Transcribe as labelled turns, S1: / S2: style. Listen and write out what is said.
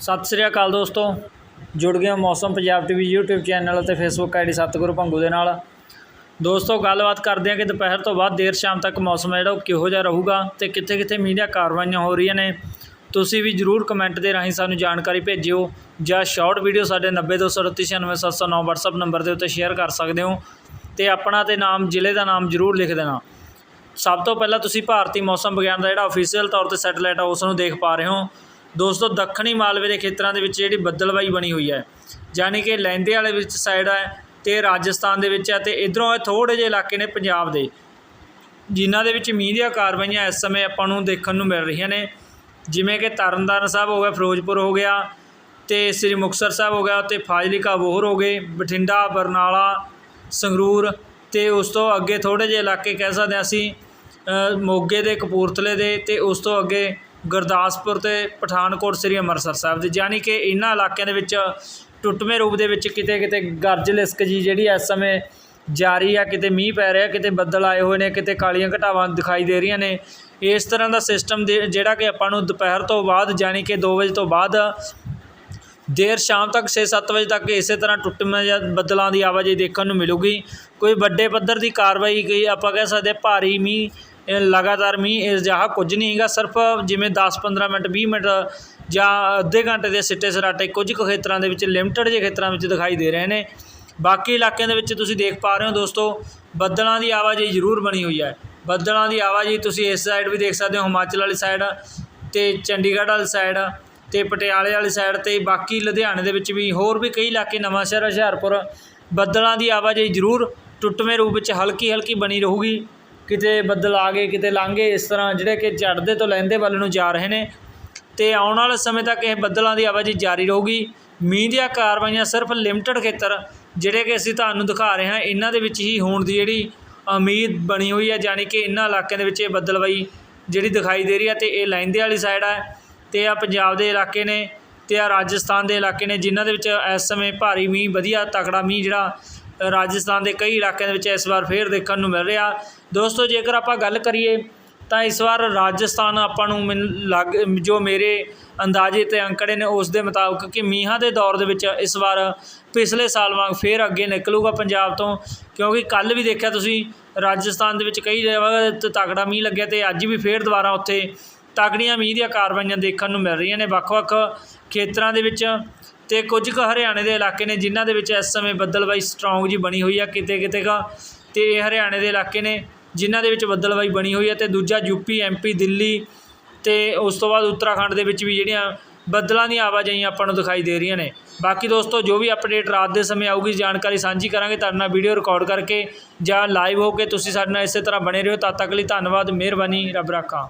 S1: ਸਤਿ ਸ੍ਰੀ ਅਕਾਲ ਦੋਸਤੋ। ਜੁੜ ਗਏ ਹੋ Mausam Punjab TV YouTube channel ਅਤੇ Facebook ਆਈਡੀ ਸਤਿਗੁਰੂ ਭੰਗੂ ਦੇ ਨਾਲ। ਦੋਸਤੋ, ਗੱਲਬਾਤ ਕਰਦੇ ਹਾਂ ਕਿ ਦੁਪਹਿਰ ਤੋਂ ਬਾਅਦ ਦੇਰ ਸ਼ਾਮ ਤੱਕ ਮੌਸਮ ਹੈ ਜਿਹੜਾ ਉਹ ਕਿਹੋ ਜਿਹਾ ਰਹੂਗਾ ਤੇ ਕਿੱਥੇ ਕਿੱਥੇ ਮੀਂਹ ਦੀਆਂ ਕਾਰਵਾਈਆਂ ਹੋ ਰਹੀਆਂ ਨੇ। ਤੁਸੀਂ ਵੀ ਜਰੂਰ ਕਮੈਂਟ ਦੇ ਰਾਹੀਂ ਸਾਨੂੰ ਜਾਣਕਾਰੀ ਭੇਜਿਓ ਜਾਂ ਸ਼ਾਰਟ ਵੀਡੀਓ ਸਾਡੇ 9023969709 WhatsApp ਨੰਬਰ ਦੇ ਉੱਤੇ ਸ਼ੇਅਰ ਕਰ ਸਕਦੇ ਹੋ ਤੇ ਆਪਣਾ ਤੇ ਨਾਮ, ਜ਼ਿਲ੍ਹੇ ਦਾ ਨਾਮ ਜਰੂਰ ਲਿਖ ਦੇਣਾ। ਸਭ ਤੋਂ ਪਹਿਲਾਂ ਤੁਸੀਂ ਭਾਰਤੀ ਮੌਸਮ ਵਿਗਿਆਨ ਦਾ ਜਿਹੜਾ ਅਫੀਸ਼ੀਅਲ ਤੌਰ ਤੇ ਸੈਟੇਲਾਈਟ ਆ, ਉਸ ਨੂੰ ਦੇਖ ਪਾ ਰਹੇ ਹੋ। ਦੋਸਤੋ, ਦੱਖਣੀ ਮਾਲਵੇ ਦੇ ਖੇਤਰਾਂ ਦੇ ਵਿੱਚ ਜਿਹੜੀ ਬੱਦਲਬਾਈ ਬਣੀ ਹੋਈ ਹੈ, ਯਾਨੀ ਕਿ ਲਹਿੰਦੇ ਵਾਲੇ ਵਿੱਚ ਸਾਈਡ ਹੈ ਤੇ ਰਾਜਸਥਾਨ ਦੇ ਵਿੱਚ ਹੈ ਤੇ ਇਧਰੋਂ ਇਹ ਥੋੜੇ ਜਿਹੇ ਇਲਾਕੇ ਨੇ ਪੰਜਾਬ ਦੇ, ਜਿਨ੍ਹਾਂ ਦੇ ਵਿੱਚ ਮੀਂਹ ਦੀਆਂ ਕਾਰਵਾਈਆਂ ਇਸ ਸਮੇਂ ਆਪਾਂ ਨੂੰ ਦੇਖਣ ਨੂੰ ਮਿਲ ਰਹੀਆਂ ਨੇ। ਜਿਵੇਂ ਕਿ ਤਰਨਤਾਰਨ ਸਾਹਿਬ ਹੋ ਗਿਆ, ਫਿਰੋਜ਼ਪੁਰ ਹੋ ਗਿਆ ਤੇ ਸ੍ਰੀ ਮੁਕਤਸਰ ਸਾਹਿਬ ਹੋ ਗਿਆ ਤੇ ਫਾਜ਼ਿਲਕਾ ਬੋਹਰ ਹੋ ਗਏ, ਬਠਿੰਡਾ, ਬਰਨਾਲਾ, ਸੰਗਰੂਰ ਤੇ ਉਸ ਤੋਂ ਅੱਗੇ ਥੋੜੇ ਜਿਹੇ ਇਲਾਕੇ ਕਹਿ ਸਕਦੇ ਹਾਂ ਅਸੀਂ ਮੋਗੇ ਦੇ, ਕਪੂਰਥਲੇ ਦੇ ਤੇ ਉਸ ਤੋਂ ਅੱਗੇ ਗੁਰਦਾਸਪੁਰ ਤੇ ਪਠਾਨਕੋਟ ਸ੍ਰੀ ਅੰਮ੍ਰਿਤਸਰ ਸਾਹਿਬ ਦੇ, ਯਾਨੀ ਕਿ ਇਹਨਾਂ ਇਲਾਕਿਆਂ ਦੇ ਵਿੱਚ ਟੁੱਟਵੇਂ ਰੂਪ ਦੇ ਵਿੱਚ ਕਿਤੇ ਕਿਤੇ ਗਰਜ ਲਿਸਕ ਜੀ ਜਿਹੜੀ ਇਸ ਸਮੇਂ ਜਾਰੀ ਆ, ਕਿਤੇ ਮੀਂਹ ਪੈ ਰਿਹਾ, ਕਿਤੇ ਬੱਦਲ ਆਏ ਹੋਏ ਨੇ, ਕਿਤੇ ਕਾਲੀਆਂ ਘਟਾਵਾਂ ਦਿਖਾਈ ਦੇ ਰਹੀਆਂ ਨੇ। ਇਸ ਤਰ੍ਹਾਂ ਦਾ ਸਿਸਟਮ ਦੇ ਜਿਹੜਾ ਕਿ ਆਪਾਂ ਨੂੰ ਦੁਪਹਿਰ ਤੋਂ ਬਾਅਦ, ਯਾਨੀ ਕਿ 2 ਵਜੇ ਤੋਂ ਬਾਅਦ ਦੇਰ ਸ਼ਾਮ ਤੱਕ 6-7 ਵਜੇ ਤੱਕ ਇਸੇ ਤਰ੍ਹਾਂ ਟੁੱਟਵੇਂ ਜਾਂ ਬੱਦਲਾਂ ਦੀ ਆਵਾਜਾਈ ਦੇਖਣ ਨੂੰ ਮਿਲੂਗੀ। ਕੋਈ ਵੱਡੇ ਪੱਧਰ ਦੀ ਕਾਰਵਾਈ ਗਈ ਆਪਾਂ ਕਹਿ ਸਕਦੇ ਭਾਰੀ ਮੀਂਹ ਲਗਾਤਾਰ ਮੀਂਹ ਅਜਿਹਾ ਕੁਝ ਨਹੀਂ ਹੈਗਾ, ਸਿਰਫ ਜਿਵੇਂ 10-15 ਮਿੰਟ 20 ਮਿੰਟ ਜਾਂ ਅੱਧੇ ਘੰਟੇ ਦੇ ਸਿੱਟੇ ਸਰਾਟੇ ਕੁਝ ਕੁ ਖੇਤਰਾਂ ਦੇ ਵਿੱਚ ਲਿਮਟਿਡ ਜਿਹੇ ਖੇਤਰਾਂ ਵਿੱਚ ਦਿਖਾਈ ਦੇ ਰਹੇ ਨੇ। ਬਾਕੀ ਇਲਾਕਿਆਂ ਦੇ ਵਿੱਚ ਤੁਸੀਂ ਦੇਖ ਪਾ ਰਹੇ ਹੋ ਦੋਸਤੋ, ਬੱਦਲਾਂ ਦੀ ਆਵਾਜਾਈ ਜ਼ਰੂਰ ਬਣੀ ਹੋਈ ਹੈ। ਬੱਦਲਾਂ ਦੀ ਆਵਾਜਾਈ ਤੁਸੀਂ ਇਸ ਸਾਈਡ ਵੀ ਦੇਖ ਸਕਦੇ ਹੋ, ਹਿਮਾਚਲ ਵਾਲੀ ਸਾਈਡ ਤੇ ਚੰਡੀਗੜ੍ਹ ਵਾਲੀ ਸਾਈਡ ਤੇ ਪਟਿਆਲੇ ਵਾਲੀ ਸਾਈਡ ਤੇ ਬਾਕੀ ਲੁਧਿਆਣੇ ਦੇ ਵਿੱਚ ਵੀ ਹੋਰ ਵੀ ਕਈ ਇਲਾਕੇ ਨਵਾਂਸ਼ਹਿਰ ਹੁਸ਼ਿਆਰਪੁਰ, ਬੱਦਲਾਂ ਦੀ ਆਵਾਜਾਈ ਜ਼ਰੂਰ ਟੁੱਟਵੇਂ ਰੂਪ ਵਿੱਚ ਹਲਕੀ ਹਲਕੀ ਬਣੀ ਰਹੂਗੀ। ਕਿਤੇ ਬੱਦਲ ਆ ਗਏ, ਕਿਤੇ ਲੰਘ ਇਸ ਤਰ੍ਹਾਂ ਜਿਹੜੇ ਕਿ ਚੜ੍ਹਦੇ ਤੋਂ ਲਹਿੰਦੇ ਵੱਲ ਨੂੰ ਜਾ ਰਹੇ ਨੇ। ਤੇ ਆਉਣ ਵਾਲੇ ਸਮੇਂ ਤੱਕ ਇਹ ਬੱਦਲਾਂ ਦੀ ਆਵਾਜਾਈ ਜਾਰੀ ਰਹੂਗੀ। ਮੀਂਹ ਦੀਆਂ ਕਾਰਵਾਈਆਂ ਸਿਰਫ ਲਿਮਟਿਡ ਖੇਤਰ, ਜਿਹੜੇ ਕਿ ਅਸੀਂ ਤੁਹਾਨੂੰ ਦਿਖਾ ਰਹੇ ਹਾਂ, ਇਹਨਾਂ ਦੇ ਵਿੱਚ ਹੀ ਹੋਣ ਦੀ ਜਿਹੜੀ ਉਮੀਦ ਬਣੀ ਹੋਈ ਹੈ ਯਾਨੀ ਕਿ ਇਹਨਾਂ ਇਲਾਕਿਆਂ ਦੇ ਵਿੱਚ ਇਹ ਬੱਦਲਬਾਈ ਜਿਹੜੀ ਦਿਖਾਈ ਦੇ ਰਹੀ ਹੈ, ਤੇ ਇਹ ਲਹਿੰਦੇ ਵਾਲੀ ਸਾਈਡ ਹੈ। ਤੇ ਆ ਪੰਜਾਬ ਦੇ ਇਲਾਕੇ ਨੇ ਤੇ ਆ ਰਾਜਸਥਾਨ ਦੇ ਇਲਾਕੇ ਨੇ, ਜਿਨ੍ਹਾਂ ਦੇ ਵਿੱਚ ਇਸ ਸਮੇਂ ਭਾਰੀ ਮੀਂਹ, ਵਧੀਆ ਤਕੜਾ ਮੀਂਹ ਜਿਹੜਾ ਰਾਜਸਥਾਨ ਦੇ ਕਈ ਇਲਾਕਿਆਂ ਦੇ ਵਿੱਚ ਇਸ ਵਾਰ ਫੇਰ ਦੇਖਣ ਨੂੰ ਮਿਲ ਰਿਹਾ। ਦੋਸਤੋ, ਜੇਕਰ ਆਪਾਂ ਗੱਲ ਕਰੀਏ, ਤਾਂ ਇਸ ਵਾਰ ਰਾਜਸਥਾਨ ਆਪਾਂ ਨੂੰ ਮੈਨੂੰ ਲੱਗ, ਜੋ ਮੇਰੇ ਅੰਦਾਜ਼ੇ ਤੇ ਅੰਕੜੇ ਨੇ, ਉਸ ਦੇ ਮੁਤਾਬਕ ਕਿ ਮੀਂਹਾਂ ਦੇ ਦੌਰ ਦੇ ਵਿੱਚ ਇਸ ਵਾਰ ਪਿਛਲੇ ਸਾਲ ਵਾਂਗ ਫੇਰ ਅੱਗੇ ਨਿਕਲੂਗਾ ਪੰਜਾਬ ਤੋਂ। ਕਿਉਂਕਿ ਕੱਲ ਵੀ ਦੇਖਿਆ ਤੁਸੀਂ, ਰਾਜਸਥਾਨ ਦੇ ਵਿੱਚ ਕਈ ਜਗ੍ਹਾ ਤੇ ਤਕੜਾ ਮੀਂਹ ਲੱਗਿਆ ਤੇ ਅੱਜ ਵੀ ਫੇਰ ਦੁਬਾਰਾ ਉੱਥੇ ਤਕੜੀਆਂ ਮੀਂਹ ਦੀਆਂ ਕਾਰਵਾਈਆਂ ਦੇਖਣ ਨੂੰ ਮਿਲ ਰਹੀਆਂ ਨੇ। ਵੱਖ-ਵੱਖ ਖੇਤਰਾਂ ਦੇ ਵਿੱਚ ਤੇ ਕੁਝ ਕੁ ਹਰਿਆਣੇ ਦੇ ਇਲਾਕੇ ਨੇ ਜਿਨ੍ਹਾਂ ਦੇ ਵਿੱਚ ਇਸ ਸਮੇਂ ਬੱਦਲਬਾਈ ਸਟਰੋਂਗ ਜੀ ਬਣੀ ਹੋਈ ਆ ਕਿਤੇ ਕਿਤੇ ਕਾ। ਤੇ ਇਹ ਹਰਿਆਣੇ ਦੇ ਇਲਾਕੇ ਨੇ ਜਿਨ੍ਹਾਂ ਦੇ ਵਿੱਚ ਬੱਦਲਬਾਈ ਬਣੀ ਹੋਈ ਹੈ ਤੇ ਦੂਜਾ ਯੂਪੀ, ਐਮਪੀ, ਦਿੱਲੀ ਤੇ ਉਸ ਤੋਂ ਬਾਅਦ ਉੱਤਰਾਖੰਡ ਦੇ ਵਿੱਚ ਵੀ ਜਿਹੜੀਆਂ ਬੱਦਲਾਂ ਦੀਆਂ ਆਵਾਜਾਈ ਆਪਾਂ ਨੂੰ ਦਿਖਾਈ ਦੇ ਰਹੀਆਂ ਨੇ। ਬਾਕੀ ਦੋਸਤੋ, ਜੋ ਵੀ ਅਪਡੇਟ ਰਾਤ ਦੇ ਸਮੇਂ ਆਊਗੀ, ਜਾਣਕਾਰੀ ਸਾਂਝੀ ਕਰਾਂਗੇ। ਤੁਹਾਡੇ ਨਾਲ ਵੀਡੀਓ ਰਿਕਾਰਡ ਕਰਕੇ ਜਾਂ ਲਾਈਵ ਹੋ ਕੇ ਤੁਸੀਂ ਸਾਡੇ ਨਾਲ ਇਸੇ ਤਰ੍ਹਾਂ ਬਣੇ ਰਹੋ। ਤਦ ਤੱਕ ਲਈ ਧੰਨਵਾਦ, ਮਿਹਰਬਾਨੀ, ਰੱਬ ਰਾਖਾ।